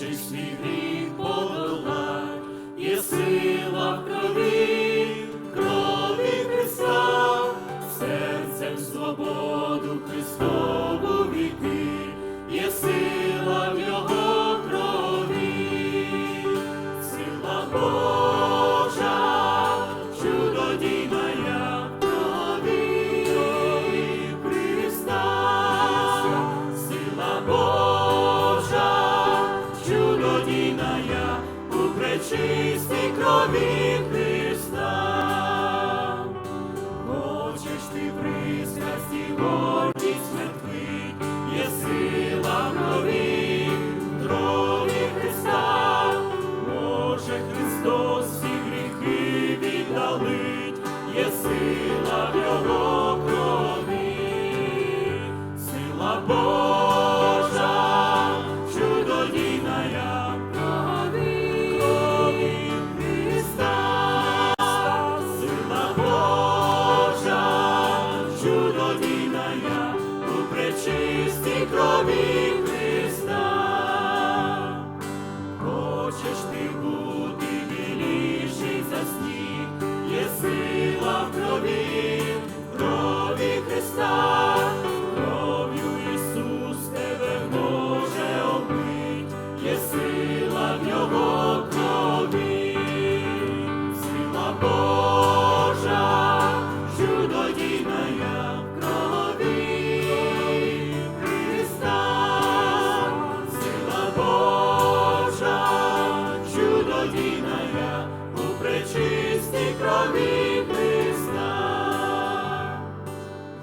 Хочеш свій гріх є сила в крові, крові Христа, серцем свободу Христову війти, є сила в Його крові, сила Божа, у пречистій крові чудодійная у пречистій крові Христа. Хочеш ти бути біліший за сніг, є сила в крові, крові Христа, кров'ю Ісус тебе може омить, є сила в Його крові, сила Божа, чудодійная провідний.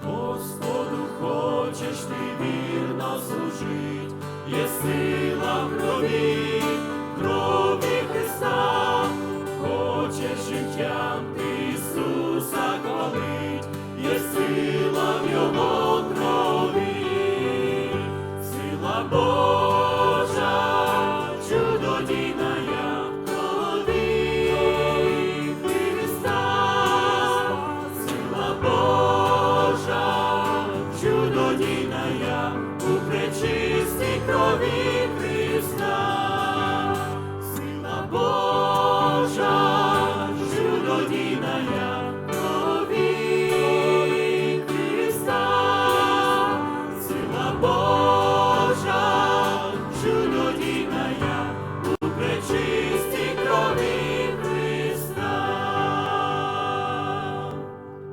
Господу хочеш ти вірно служить, є сила в крові, крові Христа, хочеш життям Ісуса хвалить, є сила в Його крові, сила Бога. Jedina ja u prečisti krovi.